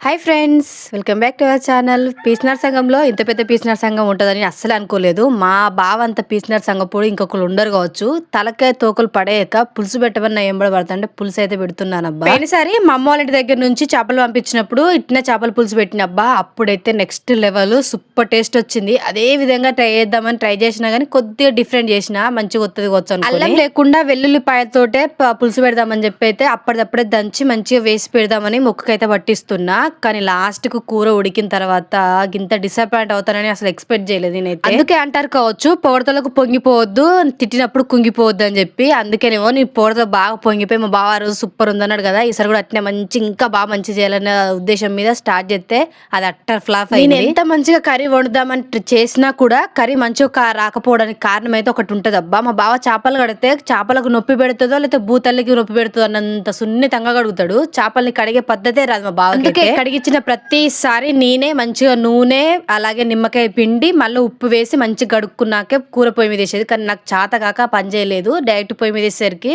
Hi friends welcome back to our channel పీసినార్ సంఘంలో ఇంత పెద్ద పీసినార్ సంఘం ఉంటుందని అస్సలు అనుకోలేదు. మా బావ అంత పీసినార్ సంఘప్పుడు ఇంకొకరు ఉండరు కావచ్చు. తలకాయ తోకలు పడేయక పులుసు పెట్టమని ఎంబడి పడుతుంటే పులుసు అయితే పెడుతున్నానబ్బా. పోయినసారి మా అమ్మ వాళ్ళ ఇంటి దగ్గర నుంచి చేపలు పంపించినప్పుడు ఇట్నే చేపల పులుసు పెట్టినబ్బా అప్పుడైతే నెక్స్ట్ లెవెల్ సూపర్ టేస్ట్ వచ్చింది. అదే విధంగా ట్రై చేద్దామని ట్రై చేసినా కానీ కొద్దిగా డిఫరెంట్ చేసిన మంచిగా వస్తుంది కావచ్చు అనుకుని. అల్లం లేకుండా వెల్లుల్లిపాయతోటే ప- పులుసు పెడదామని చెప్పి అయితే అప్పటిదప్పుడే దంచి మంచిగా వేసి పెడదామని మొక్కకైతే పట్టిస్తున్నా. కానీ లాస్ట్కు కూర ఉడికిన తర్వాత ఇంత డిసప్పాయింట్ అవుతానని అసలు ఎక్స్పెక్ట్ చేయలేదు నేనైతే. అందుకే అంటారు కావచ్చు పొగడతలకు పొంగిపోవద్దు తిట్టినప్పుడు కుంగిపోవద్దు అని చెప్పి. అందుకేనేమో నీ పొగడత బాగా పొంగిపోయి మా బావ రోజు సూపర్ ఉందన్నాడు కదా ఈసారి కూడా అట్నే మంచి ఇంకా బాగా మంచి చేయాలనే ఉద్దేశం మీద స్టార్ట్ చేస్తే అది అట్టర్ ఫ్లాప్ అయింది. ఎంత మంచిగా కర్రీ వండుదామని చేసినా కూడా కర్రీ మంచిగా రాకపోవడానికి కారణం అయితే ఒకటి ఉంటది అబ్బా. మా బావ చేపలు కడితే చేపలకు నొప్పి పెడుతుందో లేకపోతే భూతల్లికి నొప్పి పెడుతుందో అన్నంత సున్నితంగా కడుగుతాడు. చేపల్ని కడిగే పద్ధతే రాదు మా బావ అందుకే కడిగించిన ప్రతిసారి నేనే మంచిగా నూనె అలాగే నిమ్మకాయ పిండి మళ్ళీ ఉప్పు వేసి మంచిగా గడుక్కున్నాకే కూర పొయ్యి మీద వేసేది. కానీ నాకు చేత కాక పని చేయలేదు. డైరెక్ట్ పొయ్యి మీద వేసేసరికి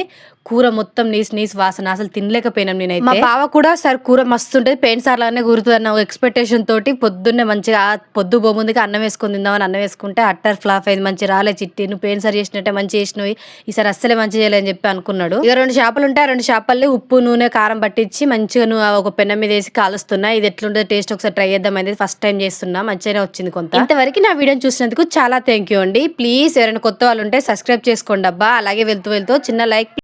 కూర మొత్తం నీస్ నీసు వాసన. అసలు తినలేకపోయినాం నేనైతే. మా బావ కూడా సార్ కూర మస్తు ఉంటుంది. పెయిన్ సార్ లాగానే కూరుతుంది అన్న ఎక్స్పెక్టేషన్ తోటి పొద్దున్నే మంచిగా పొద్దు బొమ్మందికి అన్నం వేసుకుని తిందామని అన్నం వేసుకుంటే అట్టర్ ఫ్లాప్ అయింది. మంచి రాలే చిట్టి. నువ్వు పెయిన్ సార్ చేసినట్టే మంచి చేసినవి. ఈసారి అస్సలే మంచి చేయలేదని చెప్పి అనుకున్నాడు. ఇక రెండు చేపలు ఉంటాయి. ఆ రెండు చేపల్ని ఉప్పు నూనె కారం పట్టించి మంచిగా నువ్వు ఒక పెన్న మీద వేసి చేస్తున్నా. ఇది ఎట్లుంటుంది టేస్ట్ ఒకసారి ట్రై చేద్దాం. అనేది ఫస్ట్ టైం చేస్తున్నా. మంచిగానే వచ్చింది కొంత. ఇంతవరకు నా వీడియోని చూసినందుకు చాలా థ్యాంక్ యూ అండి. ప్లీజ్ ఎవరైనా కొత్త వాళ్ళు ఉంటే సబ్స్క్రైబ్ చేసుకోండి అబ్బా. అలాగే వెళ్తూ వెళ్తూ చిన్న లైక్